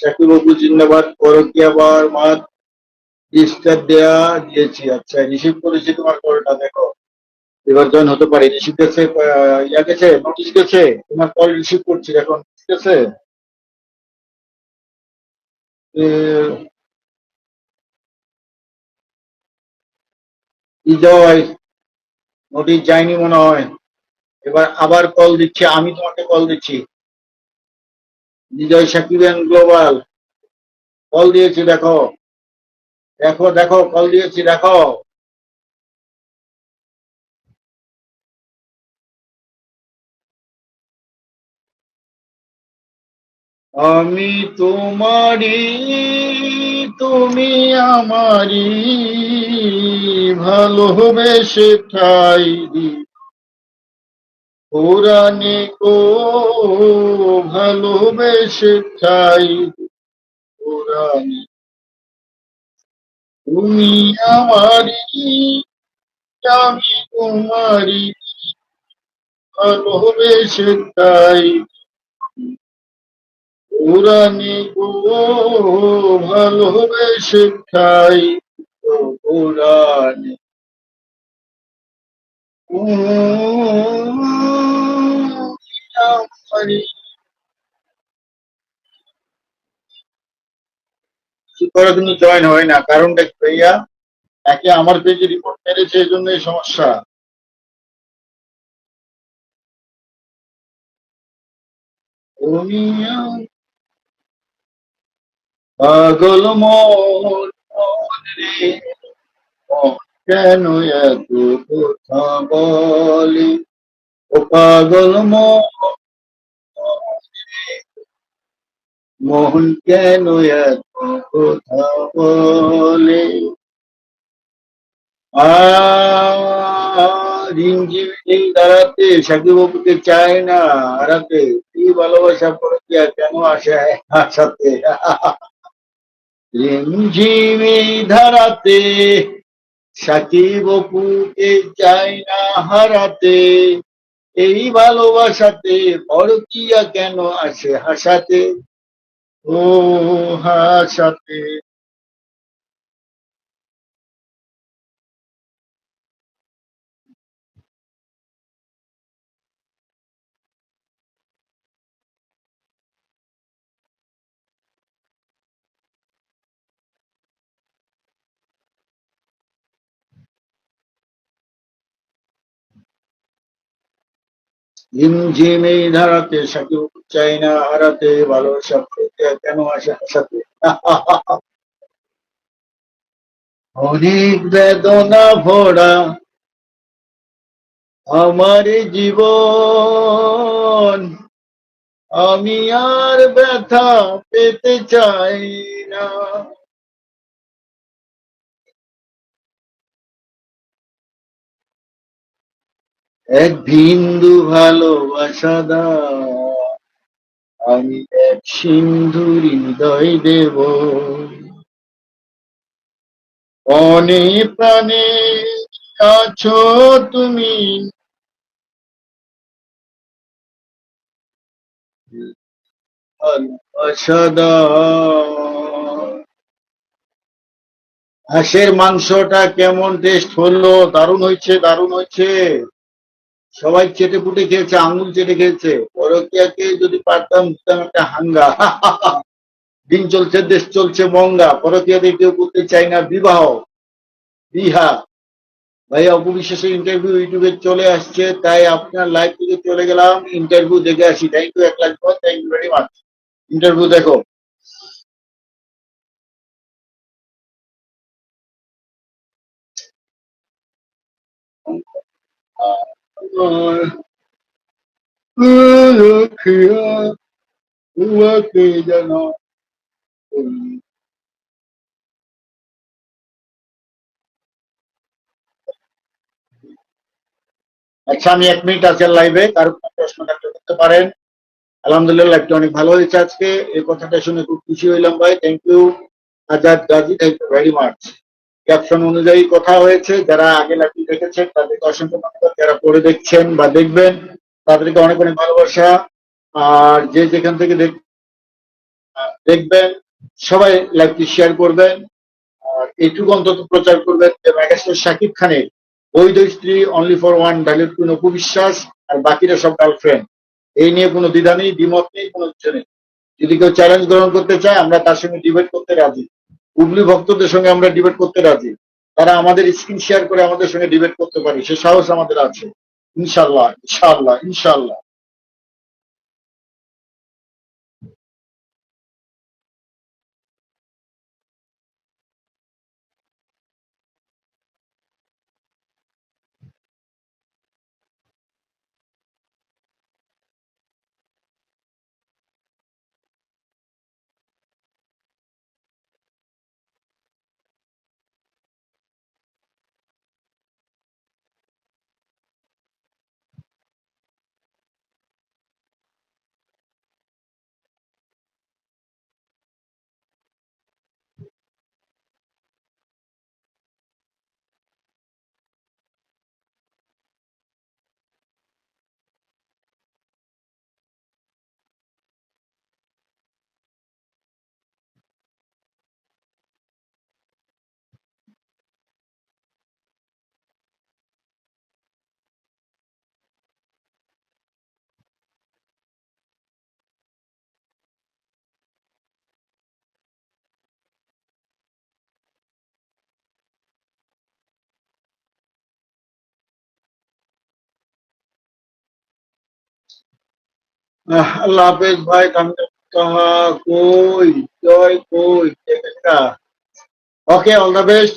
শাকিব বাবু জিন্দাবাদ পরকিয়া বার মাত ডিস্টার দেয়া দিয়েছি। আচ্ছা রিসিভ করেছি তোমার কলটা দেখো। এবার জয়েন হতে পারি। রিসিভ গেছে ইয়া গেছে নোটিশ গেছে তোমার কল রিসিভ করছি এখন ঠিক আছে? এ, কি জয় নোটিশ যায়নি মনে হয়। এবার আবার কল দিচ্ছি আমি তোমাকে কল দিচ্ছি। বিজয় অ্যান্ড গ্লোবাল। কল দিয়েছি, দেখো। দেখো দেখো, কল দিয়েছি, দেখো। আমি তোমারই, তুমি আমারই, ভালোবেসে ঠাই পুরানি গো ভালোবেসে ঠাই। পুরানি তুমি আমারই আমি তোমারই ভালোবেসে ঠাই। পুরানি গো ভালোবেসে খাই পুরানি করে কিন্তু জয়েন হয় না কি একে আমার পেজে রিপোর্ট মেরেছে এই জন্য এই সমস্যা। পাগল মন কেন এত কথা বলে? ও পাগল মোহন কেন বলে? দাঁড়াতে সাকিব বাবুকে চায় না, হারাতে। কি ভালোবাসা পড়ে কেন আসে আসাতে? রিমঝিমি ধারাতে সাকিব বাবুকে চায় না, হারাতে। এই ভালোবাসাতে পরকিয়া কেন আসে হাসাতে? ও হাসাতে। ঝিমঝিম এই ধারাতে চাই না হারাতে পরকিয়া কেন আসে হাসাতে অনেক বেদনা ভরা আমার জীবন, আমি আর ব্যথা পেতে চাই না। এক বিন্দু ভালোবাসা দাও। আমি এক সিন্ধুর হৃদয় দেব। অনে প্রাণে আছো তুমি। ভালোবাসা হাঁসের মাংসটা কেমন টেস্ট হলো, দারুণ হয়েছে দারুণ হয়েছে। সবাই চেটে পুটে খেয়েছে, আঙুল চেটে খেয়েছে। পরকিয়াকে যদি পারতাম একটা হাঙ্গা। দিন চলছে, দেশ চলছে মঙ্গা। পরকিয়াতে কেউ করতে চাই না, বিবাহ। বিহা। ভাইয়া অপবিশ্বাসের ইন্টারভিউ ইউটিউবে চলে আসছে, তাই আপনার লাইভ থেকে চলে গেলাম ইন্টারভিউ দেখে আসি। থ্যাংক ইউ এক lakh thank you very much interview দেখো। লক্ষ্মীয়া আচ্ছা আমি এক মিনিট আছে লাইভে কারও কোনো প্রশ্ন করতে পারেন। আলহামদুলিল্লাহ লাইভটা অনেক ভালো হয়েছে আজকে। এই কথাটা শুনে খুব খুশি হইলাম ভাই। Thank you Azad Gazi thank you very much caption অনুযায়ী কথা হয়েছে। যারা আগে লাইভটি দেখেছেন, তাদেরকে অসংখ্য ধন্যবাদ। যারা পড়ে দেখছেন বা দেখবেন, তাদেরকে অনেক অনেক ভালোবাসা। আর যে যেখান থেকে দেখ দেখবেন, সবাই লাইভটি শেয়ার করবেন। আর এইটুকু অন্তত প্রচার করবেন যে মেগাস্টার শাকিব খানের বৈধ স্ত্রী অনলি ফর ওয়ান ডাইলেট কোন অপবিশ্বাস আর বাকিরা সব গার্লফ্রেন্ড এই নিয়ে কোনো দ্বিধা নেই, দ্বিমত নেই, কোনো কিছু নেই। যদি কেউ চ্যালেঞ্জ গ্রহণ করতে চায়, আমরা তার সঙ্গে ডিবেট করতে রাজি। উগলি ভক্তদের সঙ্গে আমরা ডিবেট করতে রাজি। তারা আমাদের স্ক্রিন শেয়ার করে আমাদের সঙ্গে ডিবেট করতে পারে। সে সাহস আমাদের আছে। ইনশাল্লাহ ইনশাল্লাহ ইনশাল্লাহ। আল্লাহ ভাই কই জয় কই ওকে অল দ্য বেস্ট